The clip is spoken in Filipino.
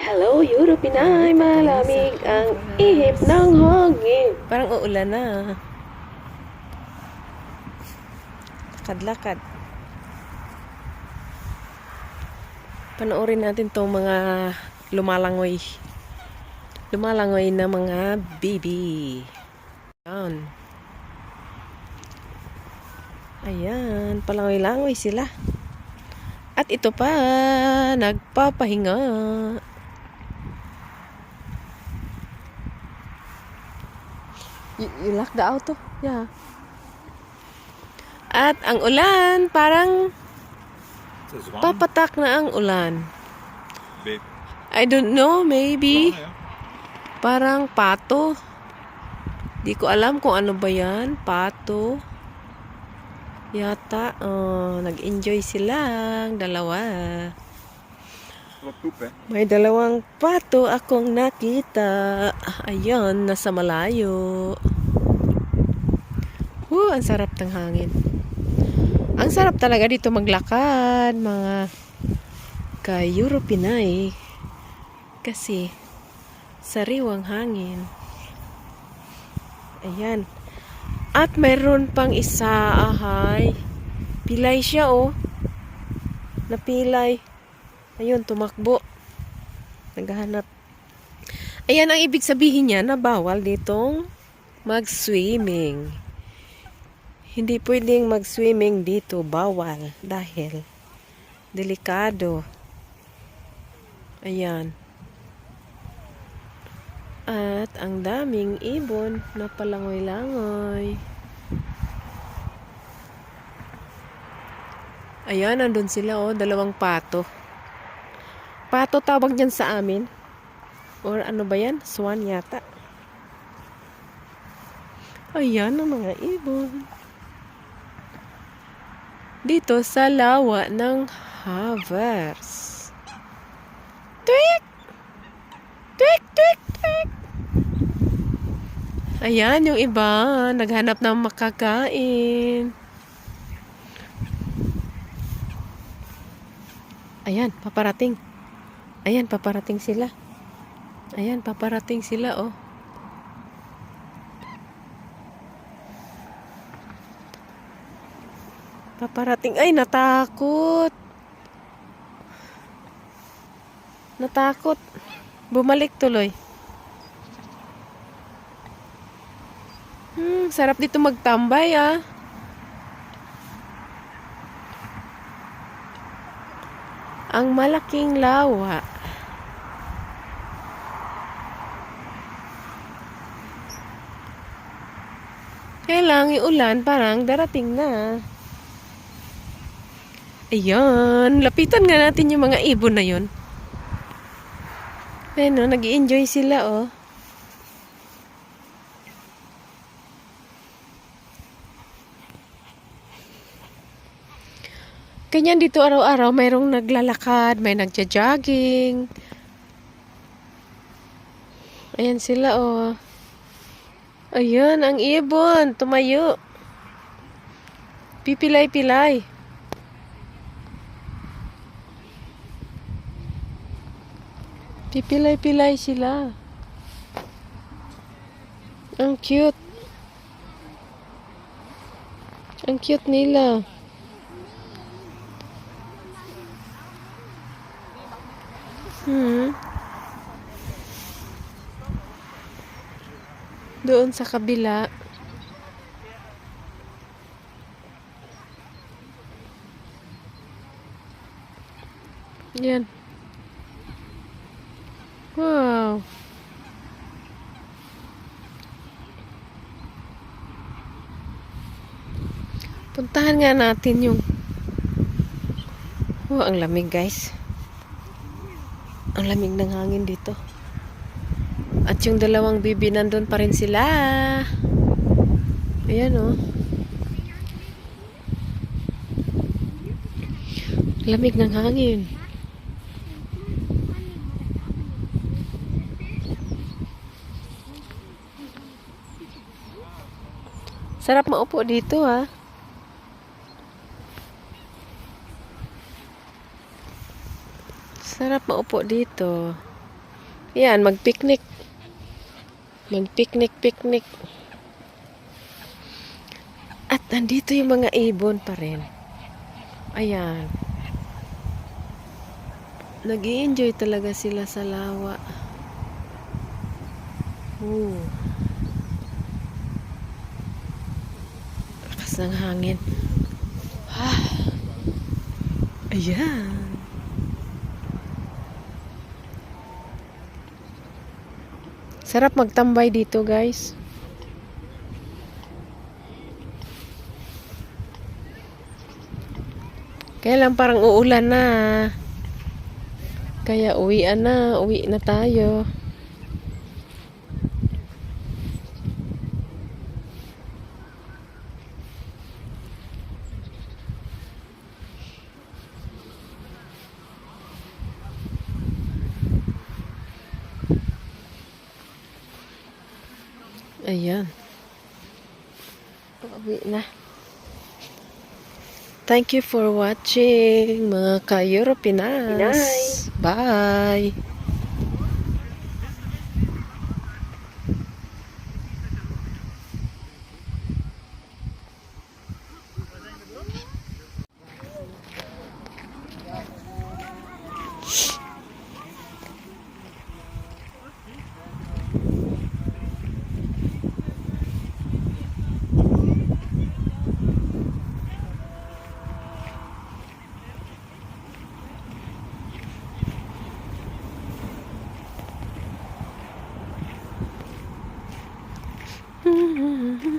Hello, Euro Pinay, malamig ang ihip ng hangin. Parang uulan na. Lakad-lakad. Panoorin natin tong mga lumalangoy. Lumalangoy na mga baby. Yan. Ayan, palangoy-langoy sila. At ito pa, nagpapahinga. Y- you lock the auto? Yeah. At ang ulan, parang papatak na ang ulan. babe. I don't know, maybe. Parang pato. Di ko alam kung ano ba yan. Pato. Yata, oh, nag-enjoy silang dalawa. Hè? May dalawang pato akong nakita. Ayun, nasa malayo. Woo, ang sarap ng hangin. Ang sarap talaga dito maglakad, mga ka-Euro Pinay. Kasi, sariwang hangin. Ayan. At mayroon pang isa, ahay. Pilay siya, oh. Napilay. Ayun, tumakbo. Naghahanap. Ayan ang ibig sabihin niya na bawal ditong mag-swimming. Hindi pwedeng mag-swimming dito, bawal. Dahil delikado. Ayan. At ang daming ibon na palangoy-langoy. Ayan, nandun sila oh, dalawang pato. Pato tawag dyan sa amin. Or ano ba yan? Swan yata. Ayan ang mga ibon. Dito sa lawa ng Havers. Tweet! Tweet, tweet, tweet! Ayan yung iba. Naghanap ng makakain. Ayan, paparating. Ayan, paparating sila. Ayan, paparating sila, oh. Paparating. Ay, natakot. Natakot. Bumalik tuloy. Hmm, sarap dito magtambay, ah. Ang malaking lawa. Kaya lang, yung ulan parang darating na. Ayan, lapitan nga natin yung mga ibon na yun. Ayun, oh, nag enjoy sila, oh. Ganyan dito araw-araw, mayroong naglalakad, may nagja-jogging. Ayan sila, oh. Ayan, ang ibon, tumayo. Pipilay-pilay. Pipilay-pilay sila. Ang cute. Ang cute nila. Hmm. Doon sa kabila. Yan. Puntahan nga natin yung Wow, ang lamig guys. Ang lamig ng hangin dito. At yung dalawang bibi nandun pa rin sila. Ayan oh. Lamig ng hangin. Sarap maupo dito ha. Sarap maupo dito. Yan, mag-picnic. Mag-picnic, picnic. At nandito yung mga ibon pa rin. Ayan. nag enjoy talaga sila sa lawa. Ooh. Lakas ng hangin. Ah. Ayan. Sarap magtambay dito, guys. Kaya lang parang uulan na. Kaya uwian na, uwi na tayo. Ayan. Uwi na. Thank you for watching mga ka-Europeanas. Bye!